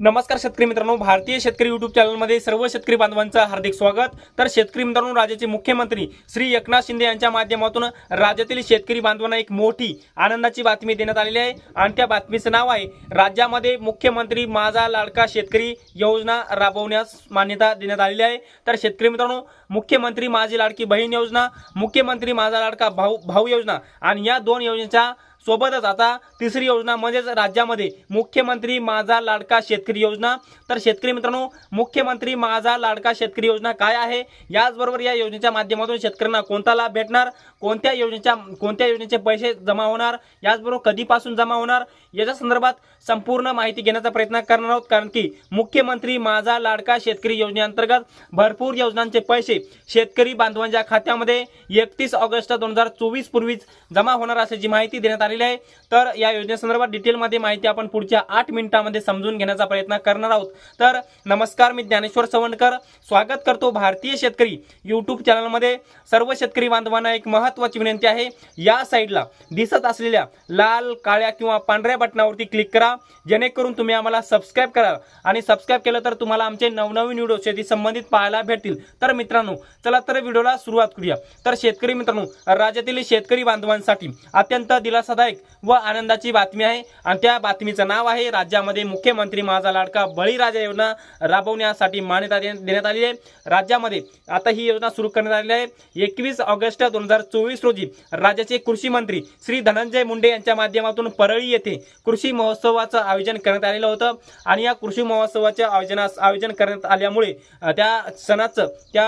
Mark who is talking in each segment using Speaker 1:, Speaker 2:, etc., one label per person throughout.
Speaker 1: नमस्कार शेतकरी मित्रांनो भारतीय शेतकरी युट्यूब चॅनलमध्ये सर्व शेतकरी बांधवांचं हार्दिक स्वागत. तर शेतकरी मित्रांनो राज्याचे मुख्यमंत्री श्री एकनाथ शिंदे यांच्या माध्यमातून राज्यातील शेतकरी बांधवांना एक मोठी आनंदाची बातमी देण्यात आलेली आहे. आणि त्या बातमीचं नाव आहे राज्यामध्ये मुख्यमंत्री माझा लाडका शेतकरी योजना राबवण्यास मान्यता देण्यात आलेली आहे. तर शेतकरी मित्रांनो मुख्यमंत्री माझी लाडकी बहीण योजना मुख्यमंत्री माझा लाडका भाऊ भाऊ योजना आणि या दोन योजनेच्या सोबतच आता तिसरी योजना म्हणजेच राज्यामध्ये मुख्यमंत्री माझा लाडका शेतकरी योजना. तर शेतकरी मित्रांनो मुख्यमंत्री माझा लाडका शेतकरी योजना काय आहे? याचबरोबर या योजनेच्या माध्यमातून शेतकऱ्यांना कोणता लाभ भेटणार? कोणत्या योजनेच्या कोणत्या योजनेचे पैसे जमा होणार? याचबरोबर कधीपासून जमा होणार? याच्या संदर्भात संपूर्ण माहिती घेण्याचा प्रयत्न करणार आहोत. कारण की मुख्यमंत्री माझा लाडका शेतकरी योजनेअंतर्गत भरपूर योजनांचे पैसे शेतकरी बांधवांच्या खात्यामध्ये एकतीस ऑगस्ट दोन हजार चोवीस पूर्वीच जमा होणार असल्याची माहिती देण्यात आली आलेली आहे. तर या योजनेसंदर्भात डिटेलमध्ये माहिती आपण पुढच्या आठ मिनिटांमध्ये समजून घेण्याचा प्रयत्न करणार आहोत. तर नमस्कार मी ज्ञानेश्वर सवंडकर. स्वागत करतो भारतीय शेतकरी यूट्यूब चॅनलमध्ये. सर्व शेतकरी बांधवांना एक महत्त्वाची विनंती आहे. या साईडला दिसत असलेल्या लाल काळ्या किंवा पांढऱ्या बटनावरती क्लिक करा. जेणेकरून तुम्ही आम्हाला सबस्क्राईब करा आणि सबस्क्राईब केलं तर तुम्हाला आमचे नवनवीन व्हिडिओ शेती संबंधित पाहायला भेटतील. तर मित्रांनो चला तर व्हिडिओला सुरुवात करूया. तर शेतकरी मित्रांनो राज्यातील शेतकरी बांधवांसाठी अत्यंत दिलासादायक व आनंदाची बातमी आहे. आणि त्या बातमीचं नाव आहे राज्यामध्ये मुख्यमंत्री माझा लाडका बळीराजा योजना राबवण्यासाठी मान्यता देण्यात आली आहे. राज्यामध्ये आता ही योजना सुरू करण्यात आलेली आहे. एकवीस ऑगस्ट दोन हजार चोवीस रोजी राज्याचे कृषी मंत्री श्री धनंजय मुंडे यांच्या माध्यमातून परळी येथे कृषी महोत्सवाचं आयोजन करण्यात आलेलं होतं. आणि या कृषी महोत्सवाच्या आयोजनास आयोजन करण्यात आल्यामुळे त्या सणाचं त्या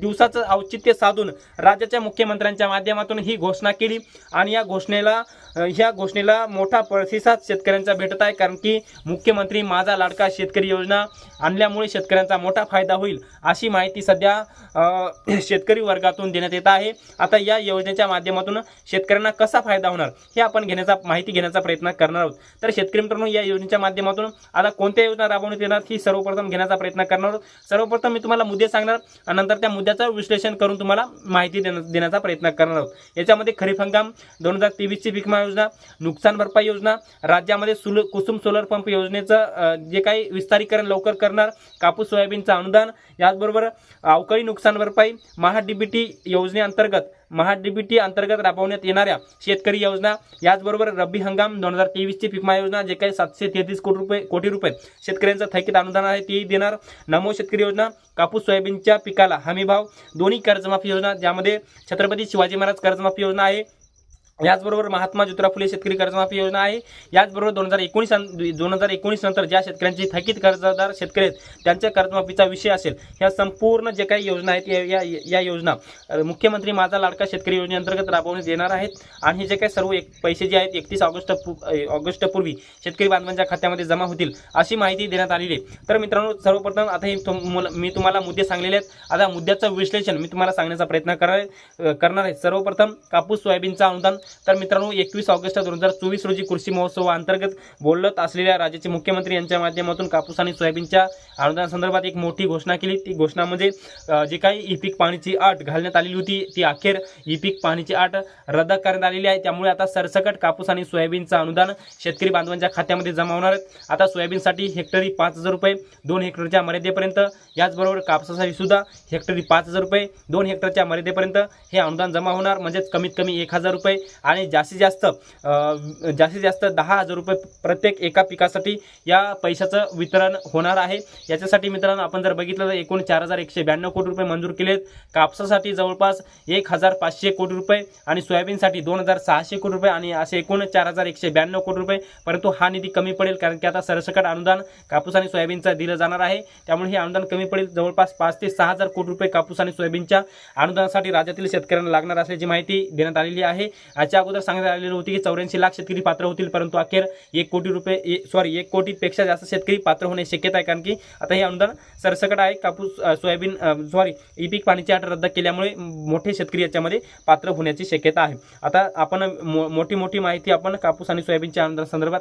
Speaker 1: दिवसाचं औचित्य साधून राज्याच्या मुख्यमंत्र्यांच्या माध्यमातून ही घोषणा केली. आणि या घोषणेला ह्या घोषणेला मोठा प्रतिसाद शेतकऱ्यांचा भेटत आहे कारण की मुख्यमंत्री माझा लाडका शेतकरी योजना आणल्यामुळे शेतकऱ्यांचा मोठा फायदा होईल अशी माहिती सध्या शेतकरी वर्गातून देण्यात येत आहे. आता या योजनेच्या माध्यमातून शेतकऱ्यांना कसा फायदा होणार हे आपण घेण्याचा माहिती घेण्याचा प्रयत्न करणार आहोत. तर शेतकरी मित्रांनो या योजनेच्या माध्यमातून आता कोणत्या योजना राबवण्यात येणार ही सर्वप्रथम घेण्याचा प्रयत्न करणार आहोत. सर्वप्रथम मी तुम्हाला मुद्दे सांगणार नंतर त्या मुद्द्याचं विश्लेषण करून तुम्हाला माहिती देण्या- देण्याचा प्रयत्न करणार आहोत. याच्यामध्ये खरीप हंगाम दोन हजार तेवीसची विमा योजना नुकसान भरपाई योजना राज्यामध्ये सुल कुसुम सोलर पंप योजनेचं जे काही विस्तारीकरण लवकर करणार कापूस सोयाबीनचं अनुदान याचबरोबर अवकाळी नुकसान भरपाई महाडीबीटी योजनेअंतर्गत महाडीबीटी अंतर्गत राबवण्यात येणाऱ्या शेतकरी योजना याचबरोबर रब्बी हंगाम दोन हजार तेवीसची विमा योजना जे काही सातशे तेहतीस कोटी रुपये कोटी रुपये शेतकऱ्यांचं थकीत अनुदान आहे तेही देणार. नमो शेतकरी योजना कापूस सोयाबीनच्या पिकाला हमीभाव दोन्ही कर्जमाफी योजना ज्यामध्ये छत्रपती शिवाजी महाराज कर्जमाफी योजना आहे याचबरोबर महात्मा ज्योतिराव फुले शेतकरी कर्जमाफी योजना आहे. याचबरोबर दोन हजार एकोणीस दोन हजार एकोणीस नंतर ज्या शेतकऱ्यांची थकीत कर्जदार शेतकरी आहेत त्यांच्या कर्जमाफीचा विषय असेल ह्या संपूर्ण जे काही योजना आहेत या या, या योजना मुख्यमंत्री माझा लाडका शेतकरी योजनेअंतर्गत राबवण्यात येणार आहेत. आणि हे जे काही सर्व एक पैसे जे आहेत एकतीस ऑगस्ट ऑगस्टपूर्वी शेतकरी बांधवांच्या खात्यामध्ये जमा होतील अशी माहिती देण्यात आलेली आहे. तर मित्रांनो सर्वप्रथम आता हे तुम- मी तुम्हाला मुद्दे सांगलेले आहेत. आता मुद्द्याचं विश्लेषण मी तुम्हाला सांगण्याचा प्रयत्न करणार आहे करणार आहे. सर्वप्रथम कापूस सोयाबीनचं अनुदान तर मित्रांनो एकवीस ऑगस्ट दोन हजार चोवीस रोजी कृषी महोत्सवाअंतर्गत बोलत असलेल्या राज्याचे मुख्यमंत्री यांच्या माध्यमातून कापूस आणि सोयाबीनच्या अनुदानासंदर्भात एक मोठी घोषणा केली. ती घोषणा म्हणजे जी काही ई पीक पाणीची अट घालण्यात आलेली होती ती अखेर ई पीक पाणीची अट रद्द करण्यात आलेली आहे. त्यामुळे आता सरसकट कापूस आणि सोयाबीनचं अनुदान शेतकरी बांधवांच्या खात्यामध्ये जमा होणार आहेत आता सोयाबीनसाठी हेक्टरी पाच हजार रुपये दोन हेक्टरच्या मर्यादेपर्यंत याचबरोबर कापसासाठी सुद्धा हेक्टरी पाच हजार रुपये दोन हेक्टरच्या मर्यादेपर्यंत हे अनुदान जमा होणार. म्हणजेच कमीत कमी एक हजार रुपये. आणि जास्तीत जास्त जास्तीत जास्त दहा हजार रुपये प्रत्येक एका पिकासाठी या पैशाचं वितरण होणार आहे. याच्यासाठी मित्रांनो आपण जर बघितलं तर एकूण चार हजार एकशे ब्याण्णव कोटी रुपये मंजूर केलेत. कापसासाठी जवळपास एक हजार पाचशे कोटी रुपये आणि सोयाबीनसाठी दोन हजार सहाशे कोटी रुपये आणि असे एकूण चार हजार एकशे ब्याण्णव कोटी रुपये. परंतु हा निधी कमी पडेल कारण की आता सरसकट अनुदान कापूस आणि सोयाबीनचं दिलं जाणार आहे. त्यामुळे हे अनुदान कमी पडेल. जवळपास पाच ते सहा हजार कोटी रुपये कापूस आणि सोयाबीनच्या अनुदानासाठी राज्यातील शेतकऱ्यांना लागणार असल्याची माहिती देण्यात आलेली आहे. याच्या अगोदर सांगण्यात आलेलं होती की चौऱ्याऐंशी लाख शेतकरी पात्र होतील परंतु अखेर एक कोटी रुपये सॉरी एक कोटीपेक्षा जास्त शेतकरी पात्र होण्याची शक्यता आहे. कारण की आता हे अनुदान सरसकट आहे. कापूस सोयाबीन सॉरी ई पीक पाणीची अट रद्द केल्यामुळे मोठे शेतकरी याच्यामध्ये पात्र होण्याची शक्यता आहे. आता आपण मो- मोठी मोठी माहिती आपण कापूस आणि सोयाबीनच्या अनुदान संदर्भात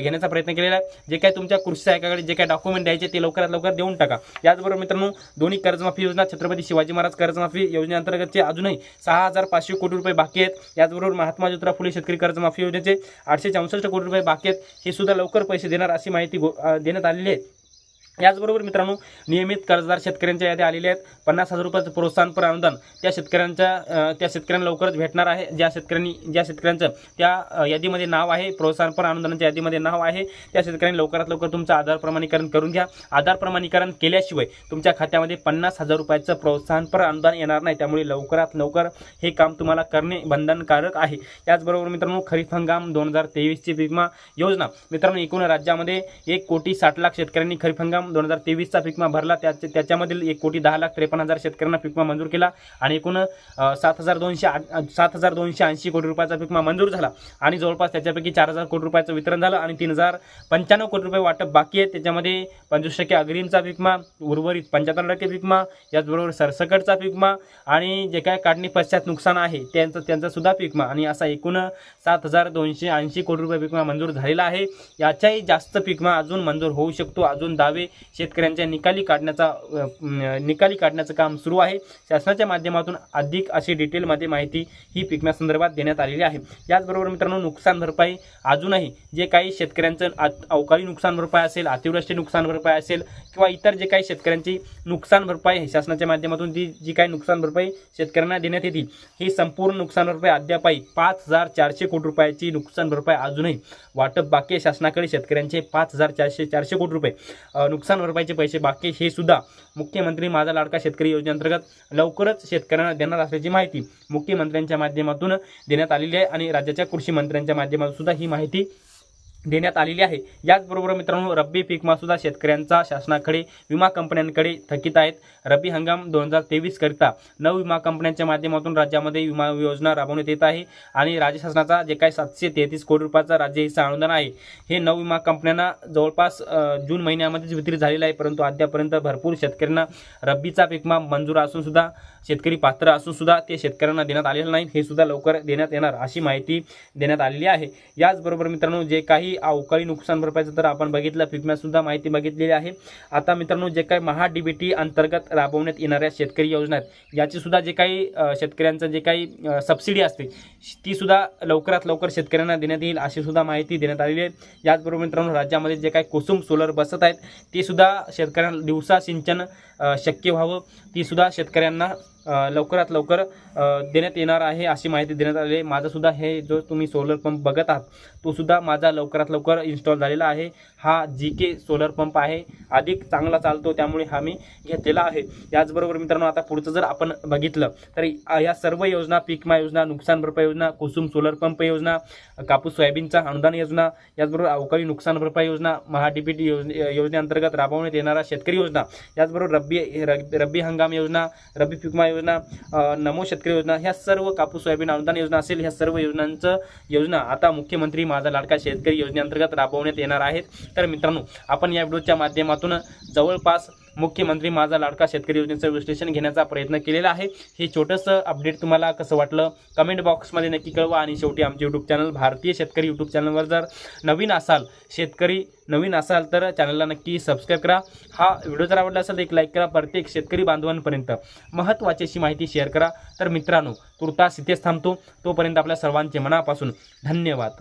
Speaker 1: घेण्याचा प्रयत्न केलेला आहे. जे काही तुमच्या कृषी सहायकाकडे जे काही डॉक्युमेंट द्यायचे ते लवकरात लवकर देऊन टाका. याचबरोबर मित्रांनो दोन्ही कर्जमाफी योजना छत्रपती शिवाजी महाराज कर्जमाफी योजनेअंतर्गतचे अजूनही सहा हजार पाचशे कोटी रुपये बाकी आहेत. याचबरोबर महात्मा ज्योतिराव फुले शेतकरी कर्जमाफी योजनेचे आठशे चौसष्ट कोटी रुपये बाकी आहेत. हे सुद्धा लवकर पैसे देणार अशी माहिती गो- देण्यात आलेली आहे. याचबरोबर मित्रांनो नियमित कर्जदार शेतकऱ्यांच्या यादी आलेल्या आहेत. पन्नास हजार रुपयाचं प्रोत्साहनपर अनुदान त्या शेतकऱ्यांच्या त्या शेतकऱ्यांना लवकरच भेटणार आहे. ज्या शेतकऱ्यांनी ज्या शेतकऱ्यांचं त्या यादीमध्ये नाव आहे प्रोत्साहनपर अनुदानाच्या यादीमध्ये नाव आहे त्या शेतकऱ्यांनी लवकरात लवकर तुमचं आधार प्रमाणीकरण करून घ्या. आधार प्रमाणीकरण केल्याशिवाय तुमच्या खात्यामध्ये पन्नास हजार रुपयाचं प्रोत्साहनपर अनुदान येणार नाही. त्यामुळे लवकरात लवकर हे काम तुम्हाला करणे बंधनकारक आहे. त्याचबरोबर मित्रांनो खरीप हंगाम दोन हजार तेवीसची विमा योजना. मित्रांनो एकूण राज्यामध्ये एक कोटी साठ लाख शेतकऱ्यांनी खरीप हंगाम दोन हजार तेवीसचा पिकमा भरला. त्या त्याच्यामधील एक कोटी दहा लाख त्रेपन्न हजार शेतकऱ्यांना पिकमा मंजूर केला. आणि एकूण सात हजार दोनशे आठ सात हजार दोनशे ऐंशी कोटी रुपयाचा पिकमा मंजूर झाला. आणि जवळपास त्याच्यापैकी चार हजार कोटी रुपयाचं वितरण झालं आणि तीन हजार पंच्याण्णव कोटी रुपये वाटप बाकी आहे. त्याच्यामध्ये पंचवीस टक्के अग्रिमचा पिकमा उर्वरित पंच्याहत्तर टक्के पिकमा याचबरोबर सरसकटचा पिकमा आणि जे काय काढणी पश्चात नुकसान आहे त्यांचं त्यांचा सुद्धा पिकमा आणि असा एकूण सात हजार दोनशे ऐंशी कोटी रुपये पिकमा मंजूर झालेला आहे. याच्याही जास्त पिकमा अजून मंजूर होऊ शकतो. अजून दावे शेतकऱ्यांच्या निकाली काढण्याचा निकाली काढण्याचं काम सुरू आहे. शासनाच्या माध्यमातून अधिक अशी डिटेलमध्ये माहिती ही पिकण्यासंदर्भात देण्यात आलेली आहे. याचबरोबर मित्रांनो नुकसान भरपाई अजूनही जे काही शेतकऱ्यांचं आत- अवकाळी नुकसान भरपाई असेल अतिवृष्टी नुकसान भरपाई असेल किंवा इतर जे काही शेतकऱ्यांची नुकसान भरपाई आहे शासनाच्या माध्यमातून जी जी काही नुकसान भरपाई शेतकऱ्यांना देण्यात येतील ही संपूर्ण नुकसान भरपाई अद्यापही पाच हजार चारशे कोटी रुपयाची नुकसान भरपाई अजूनही वाटप बाकी शासनाकडे शेतकऱ्यांचे पाच हजार चारशे चारशे कोटी रुपये नुकसान नुकसान भरपाईचे पैसे बाकी हे सुद्धा मुख्यमंत्री माझा लाडका शेतकरी योजनेअंतर्गत लवकरच शेतकऱ्यांना देणार असल्याची माहिती मुख्यमंत्र्यांच्या माध्यमातून देण्यात आलेली आहे आणि राज्याच्या कृषी मंत्र्यांच्या माध्यमातून सुद्धा ही माहिती देण्यात आलेली आहे. याचबरोबर मित्रांनो रब्बी पीकमासुद्धा शेतकऱ्यांचा शासनाकडे विमा कंपन्यांकडे थकीत आहेत. रब्बी हंगाम दोन हजार तेवीसकरिता नऊ विमा कंपन्यांच्या माध्यमातून राज्यामध्ये विमा योजना राबवण्यात येत आहे आणि राज्य शासनाचा जे काही सातशे तेहतीस कोटी रुपयाचा राज्य हिस्सा अनुदान आहे हे नऊ विमा कंपन्यांना जवळपास जून महिन्यामध्येच वितरित झालेलं आहे. परंतु अद्यापर्यंत भरपूर शेतकऱ्यांना रब्बीचा पीकमा मंजूर असूनसुद्धा शेतकरी पात्र असूनसुद्धा ते शेतकऱ्यांना देण्यात आलेलं नाही. हे सुद्धा लवकर देण्यात येणार अशी माहिती देण्यात आलेली आहे. याचबरोबर मित्रांनो जे काही अवकाळी नुकसान भरपाईचं तर आपण बघितलं पिकम्यासुद्धा माहिती बघितलेली आहे. आता मित्रांनो जे काही महा डीबीटी अंतर्गत राबवण्यात येणाऱ्या शेतकरी योजना आहेत याचीसुद्धा जे काही शेतकऱ्यांचं जे काही सबसिडी असते तीसुद्धा लवकरात लवकर शेतकऱ्यांना देण्यात येईल अशीसुद्धा माहिती देण्यात आलेली आहे. याचबरोबर मित्रांनो राज्यामध्ये जे काही कुसुम सोलर बसत आहेत ते सुद्धा शेतकऱ्यांना दिवसा सिंचन शक्य व्हावं तीसुद्धा शेतकऱ्यांना लवकरात लवकर देण्यात येणार आहे अशी माहिती देण्यात आली आहे. माझासुद्धा हे जो तुम्ही सोलर पंप बघत आहात तोसुद्धा माझा लवकरात लवकर इन्स्टॉल झालेला आहे. हा जी के सोलर पंप आहे. अधिक चांगला चालतो त्यामुळे हा मी घेतलेला आहे. याचबरोबर मित्रांनो आता पुढचं जर आपण बघितलं तर या सर्व योजना पीकमा योजना नुकसान भरपाई योजना कुसुम सोलर पंप योजना कापूस सोयाबीनचा अनुदान योजना याचबरोबर अवकाळी नुकसान भरपाई योजना महाडीपीटी योजने योजनेअंतर्गत राबवण्यात येणारा शेतकरी योजना याचबरोबर रब्बी रब्बी रब्बी हंगाम योजना रब्बी पिकमा योजना नमो शेतकरी योजना ह्या सर्व कापूस सोयाबीन अनुदान योजना असेल ह्या सर्व योजनांचं योजना आता मुख्यमंत्री माझा लाडका शेतकरी योजनेअंतर्गत राबवण्यात येणार आहेत. तर मित्रांनो आपण या व्हिडिओच्या माध्यमातून जवळपास मुख्यमंत्री माझा लाडका शेतकरी योजनेचं विश्लेषण घेण्याचा प्रयत्न केलेला आहे. हे छोटंसं अपडेट तुम्हाला कसं वाटलं? कमेंट बॉक्समध्ये नक्की कळवा आणि शेवटी आमचे यूट्यूब चॅनल भारतीय शेतकरी यूट्यूब चॅनलवर जर नवीन असाल शेतकरी नवीन असाल तर चॅनलला नक्की सबस्क्राईब करा. हा व्हिडिओ जर आवडला असेल तर एक लाईक करा. प्रत्येक शेतकरी बांधवांपर्यंत महत्त्वाची अशी माहिती शेअर करा. तर मित्रांनो तुर्तास इथेच थांबतो. तोपर्यंत आपल्या सर्वांचे मनापासून धन्यवाद.